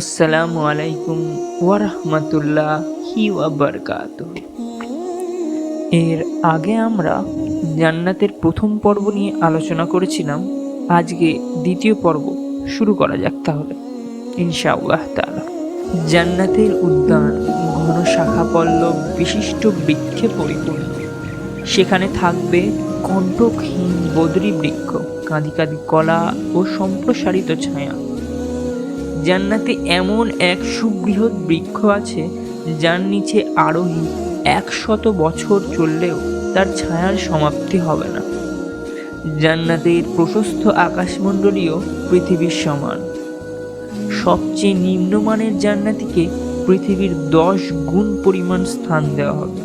আসসালামু আলাইকুম ওয়ারহমতুল্লাহি ওয়াবারকাত এর আগে আমরা জান্নাতের প্রথম পর্ব নিয়ে আলোচনা করেছিলাম। আজকে দ্বিতীয় পর্ব শুরু করা যাক তাহলে, ইনশাআল্লাহ তাআলা। জান্নাতের উদ্যান ঘন শাখা পল্লব বিশিষ্ট বৃক্ষে পরিপূর্ণ। সেখানে থাকবে কণ্টকহীন বদরি বৃক্ষ কাঁদি কাঁদি কলা ও সম্প্রসারিত ছায়া। জান্নাতে এমন এক সুবৃহৎ বৃক্ষ আছে, যার নিচে আরোহী একশত বছর চললেও তার ছায়ার সমাপ্তি হবে না। জান্নাতের প্রশস্ত আকাশমণ্ডলীয় পৃথিবীর সমান। সবচেয়ে নিম্নমানের জান্নাতিকে পৃথিবীর দশ গুণ পরিমাণ স্থান দেওয়া হবে।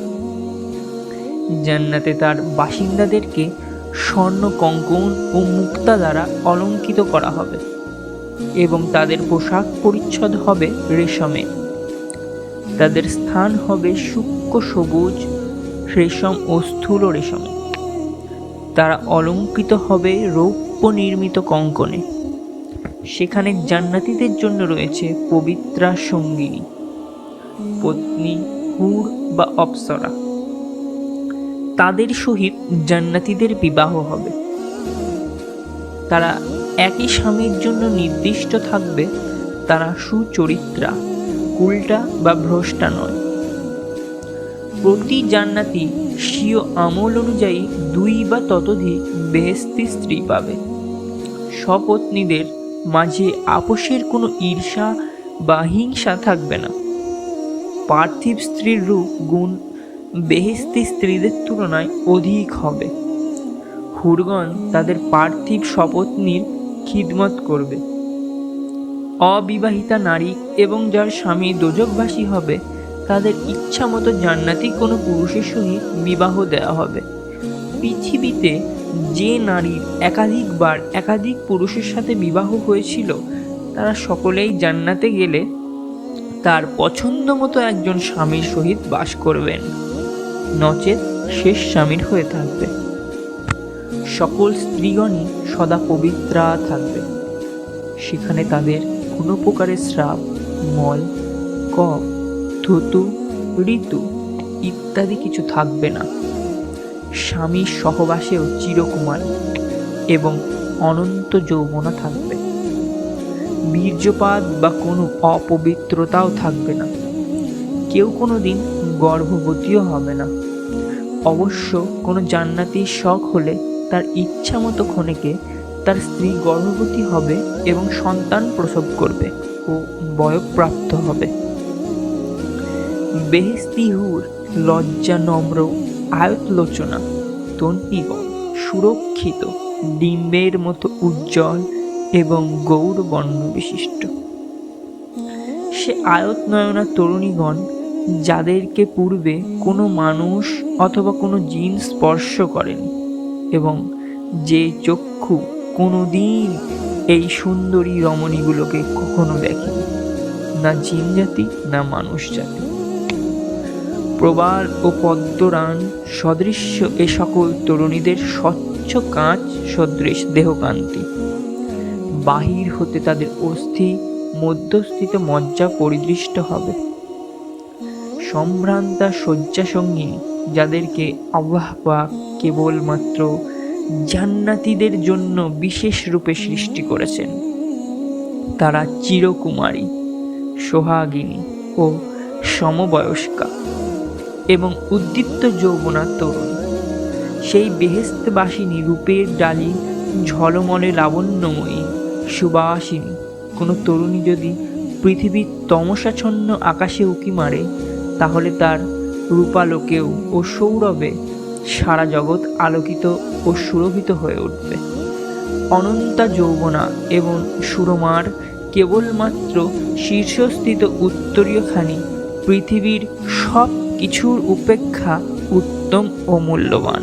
জান্নাতে তার বাসিন্দাদেরকে স্বর্ণ কঙ্কন ও মুক্তা দ্বারা অলঙ্কিত করা হবে। এবং তাদের পোশাক পরিচ্ছদ হবে রেশমে। তাদের স্থান হবে সূক্ষ্ম সবুজ, রেশম ও স্থূল রেশমে। তারা অলঙ্কৃত হবে রৌপ্য নির্মিত কঙ্কনে। সেখানে জান্নাতিদের জন্য রয়েছে পবিত্রা সঙ্গিনী, পত্নী হুর বা অপ্সরা। তাদের সহিত জান্নাতীদের বিবাহ হবে। তারা একই স্বামীর জন্য নির্দিষ্ট থাকবে, তারা সুচরিত্রা, উল্টা বা ভ্রষ্টা নয়। প্রতি জান্নাতি স্বীয় আমল অনুযায়ী দুই বা ততোধিক বেহেস্তি স্ত্রী পাবে। স্বপত্নীদের মাঝে আপোষের কোনো ঈর্ষা বা হিংসা থাকবে না। পার্থিব স্ত্রীর রূপ গুণ বেহেস্তি স্ত্রীদের তুলনায় অধিক হবে। হুরগণ তাদের পার্থিব স্বপত্নীর খিদমত করবে। অবিবাহিতা নারী এবং যার স্বামী দোজকবাসী হবে, তাদের ইচ্ছা মতো জান্নাতি কোনো পুরুষের সহিত বিবাহ দেওয়া হবে। পৃথিবীতে যে নারীর একাধিকবার একাধিক পুরুষের সাথে বিবাহ হয়েছিল, তারা সকলেই জান্নাতে গেলে তার পছন্দ মতো একজন স্বামীর সহিত বাস করবেন। নচেত শেষ স্বামীর হয়ে থাকবে। সকল স্ত্রীগণই সদা পবিত্রা থাকবে। সেখানে তাদের কোনো প্রকারের স্রাব, মল, কফ থুতু ঋতু ইত্যাদি কিছু থাকবে না। স্বামীর সহবাসেও চিরকুমার এবং অনন্ত যৌবনা থাকবে। বীর্যপাত বা কোনো অপবিত্রতাও থাকবে না। কেউ কোনো দিন গর্ভবতীও হবে না। অবশ্য কোনো জান্নাতির শখ হলে তার ইচ্ছা মতো ক্ষণেকে তার স্ত্রী গর্ভবতী হবে এবং সন্তান প্রসব করবে ও বয়প্রাপ্ত হবে। বেহেস্তিহুর লজ্জা নম্র, আয়তলোচনা তন্টিগণ সুরক্ষিত, ডিম্বের মতো উজ্জ্বল এবং গৌরবর্ণ বিশিষ্ট। সে আয়ত নয়না তরুণীগণ, যাদেরকে পূর্বে কোনো মানুষ অথবা কোনো জিন স্পর্শ করেনি এবং যে চক্ষু কোনো দিন এই সুন্দরী রমণীগুলোকে কখনো দেখেনি। না জিন জাতি না মানুষ জাতি প্রবাল ও পদ্মরান সদৃশ্য এ সকল তরুণীদের স্বচ্ছ কাঁচ, সদৃশ দেহকান্তি। বাহির হতে তাদের অস্থি, মধ্যস্থিত মজ্জা পরিদৃষ্ট হবে। সম্ভ্রান্তা শয্যাসঙ্গী যাদেরকে পাক কেবলমাত্র জান্নাতীদের জন্য বিশেষ রূপে সৃষ্টি করেছেন। তারা চিরকুমারী, সোহাগিনী ও সমবয়স্কা এবং উদ্দীপ্ত যৌবনা তরুণ। সেই বেহেস্তবাসিনী রূপের ডালি ঝলমলে লাবণ্যময়ী, সুবাসিনী। কোনো তরুণী যদি পৃথিবীর তমসাচ্ছন্ন আকাশে উকি মারে, তাহলে তার রূপালোকেও ও সৌরভে সারা জগৎ আলোকিত ও সুরভিত হয়ে উঠবে। অনন্তা যৌবনা এবং সুরমার কেবলমাত্র শীর্ষস্থিত উত্তরীয়খানি পৃথিবীর সব কিছুর উপেক্ষা উত্তম ও মূল্যবান।